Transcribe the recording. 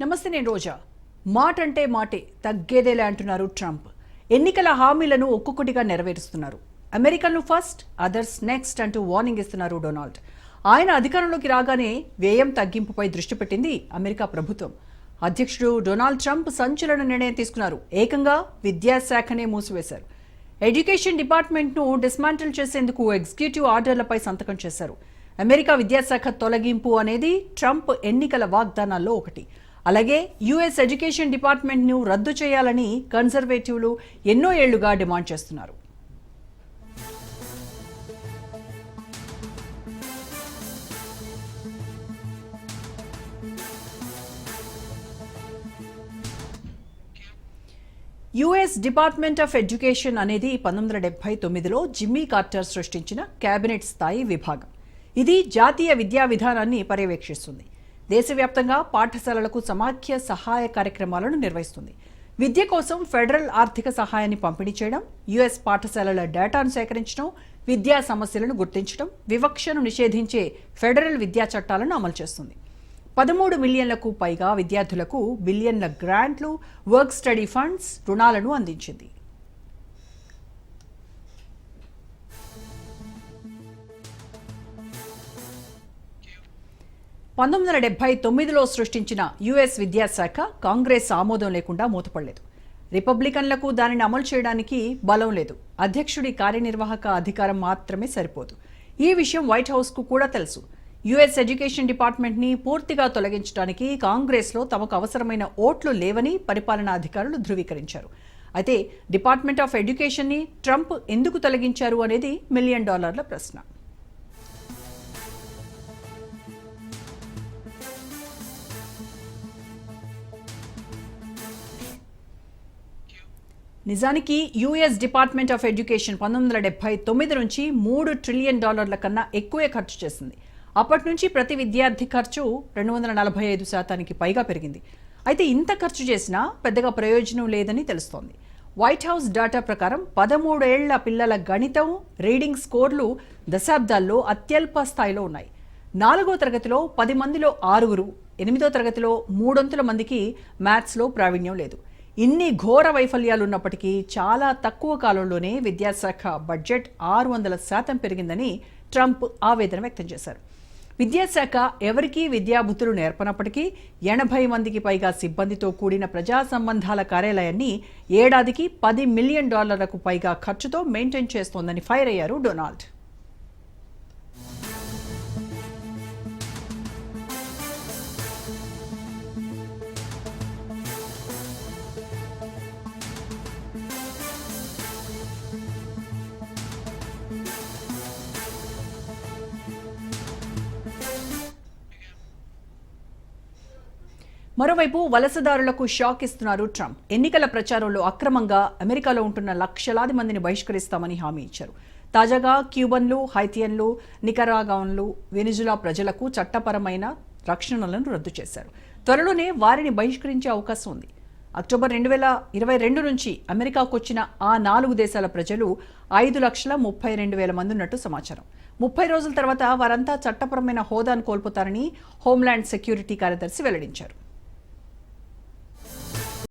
నమస్తే నేను రోజా. మాట అంటే మాటే తగ్గేదేలే అంటున్నారు ట్రంప్. ఎన్నికల హామీలను ఒక్కొక్కటిగా నెరవేరుస్తున్నారు. అమెరికన్లు ఫస్ట్ అదర్స్ నెక్స్ట్ అంటూ వార్నింగ్ ఇస్తున్నారు డొనాల్డ్. ఆయన అధికారంలోకి రాగానే వ్యయం తగ్గింపుపై దృష్టి పెట్టింది అమెరికా ప్రభుత్వం. అధ్యక్షుడు డొనాల్డ్ ట్రంప్ సంచలన నిర్ణయం తీసుకున్నారు. ఏకంగా విద్యాశాఖనే మూసివేశారు. ఎడ్యుకేషన్ డిపార్ట్మెంట్ను డిస్మాంటిల్ చేసేందుకు ఎగ్జిక్యూటివ్ ఆర్డర్లపై సంతకం చేశారు. అమెరికా విద్యాశాఖ తొలగింపు అనేది ట్రంప్ ఎన్నికల వాగ్దానాల్లో ఒకటి. అలాగే యుఎస్ ఎడ్యుకేషన్ డిపార్ట్మెంట్ను రద్దు చేయాలని కన్జర్వేటివ్లు ఎన్నో ఏళ్ళుగా డిమాండ్ చేస్తున్నారు. యుఎస్ డిపార్ట్మెంట్ ఆఫ్ ఎడ్యుకేషన్ అనేది పంతొమ్మిది వందల డెబ్బై తొమ్మిదిలో జిమ్మీ కార్టర్ సృష్టించిన కేబినెట్ స్థాయి విభాగం. ఇది జాతీయ విద్యా విధానాన్ని పర్యవేక్షిస్తుంది. దేశవ్యాప్తంగా పాఠశాలలకు సమాఖ్య సహాయ కార్యక్రమాలను నిర్వహిస్తుంది. విద్య కోసం ఫెడరల్ ఆర్థిక సహాయాన్ని పంపిణీ చేయడం యుఎస్ పాఠశాలల డేటాను సేకరించడం విద్యా సమస్యలను గుర్తించడం వివక్షను నిషేధించే ఫెడరల్ విద్యా చట్టాలను అమలు చేస్తుంది. పదమూడు మిలియన్లకు పైగా విద్యార్థులకు బిలియన్ల గ్రాంట్లు వర్క్ స్టడీ ఫండ్స్ రుణాలను అందించింది. పంతొమ్మిది వందల డెబ్బై తొమ్మిదిలో సృష్టించిన యుఎస్ విద్యాశాఖ కాంగ్రెస్ ఆమోదం లేకుండా మూతపడలేదు. రిపబ్లికన్లకు దానిని అమలు చేయడానికి బలం లేదు. అధ్యక్షుడి కార్యనిర్వాహక అధికారం మాత్రమే సరిపోదు. ఈ విషయం వైట్ హౌస్కు కూడా తెలుసు. యుఎస్ ఎడ్యుకేషన్ డిపార్ట్మెంట్ని పూర్తిగా తొలగించడానికి కాంగ్రెస్లో తమకు అవసరమైన ఓట్లు లేవని పరిపాలనా అధికారులు ధృవీకరించారు. అయితే డిపార్ట్మెంట్ ఆఫ్ ఎడ్యుకేషన్ని ట్రంప్ ఎందుకు తొలగించారు అనేది మిలియన్ డాలర్ల ప్రశ్న. నిజానికి యుఎస్ డిపార్ట్మెంట్ ఆఫ్ ఎడ్యుకేషన్ పంతొమ్మిది వందల డెబ్బై తొమ్మిది నుంచి మూడు ట్రిలియన్ డాలర్ల కన్నా ఎక్కువే ఖర్చు చేసింది. అప్పటి నుంచి ప్రతి విద్యార్థి ఖర్చు రెండు వందల నలభై ఐదు శాతానికి పైగా పెరిగింది. అయితే ఇంత ఖర్చు చేసినా పెద్దగా ప్రయోజనం లేదని తెలుస్తోంది. వైట్ హౌస్ డేటా ప్రకారం పదమూడేళ్ళ పిల్లల గణితం రీడింగ్ స్కోర్లు దశాబ్దాల్లో అత్యల్ప స్థాయిలో ఉన్నాయి. నాలుగో తరగతిలో పది మందిలో ఆరుగురు ఎనిమిదో తరగతిలో మూడొంతుల మందికి మ్యాథ్స్లో ప్రావీణ్యం లేదు. ఇన్ని ఘోర వైఫల్యాలు ఉన్నప్పటికీ చాలా తక్కువ కాలంలోనే విద్యాశాఖ బడ్జెట్ ఆరు వందల శాతం పెరిగిందని ట్రంప్ ఆవేదన వ్యక్తం చేశారు. విద్యాశాఖ ఎవరికీ విద్యాబుద్ధులు నేర్పనప్పటికీ ఎనభై మందికి పైగా సిబ్బందితో కూడిన ప్రజా సంబంధాల కార్యాలయాన్ని ఏడాదికి పది మిలియన్ డాలర్లకు పైగా ఖర్చుతో మెయింటైన్ చేస్తోందని ఫైర్ అయ్యారు డొనాల్డ్. మరోవైపు వలసదారులకు షాక్ ఇస్తున్నారు ట్రంప్. ఎన్నికల ప్రచారంలో అక్రమంగా అమెరికాలో ఉంటున్న లక్షలాది మందిని బహిష్కరిస్తామని హామీ ఇచ్చారు. తాజాగా క్యూబన్లు హైతియన్లు నికరాగాన్లు వెనిజులా ప్రజలకు చట్టపరమైన రక్షణలను రద్దు చేశారు. త్వరలోనే వారిని బహిష్కరించే అవకాశం ఉంది. అక్టోబర్ రెండు వేల ఇరవై రెండు నుంచి అమెరికాకు వచ్చిన ఆ నాలుగు దేశాల ప్రజలు ఐదు లక్షల ముప్పై రెండు వేల మంది ఉన్నట్టు సమాచారం. ముప్పై రోజుల తర్వాత వారంతా చట్టపరమైన హోదాను కోల్పోతారని హోంల్యాండ్ సెక్యూరిటీ కార్యదర్శి వెల్లడించారు.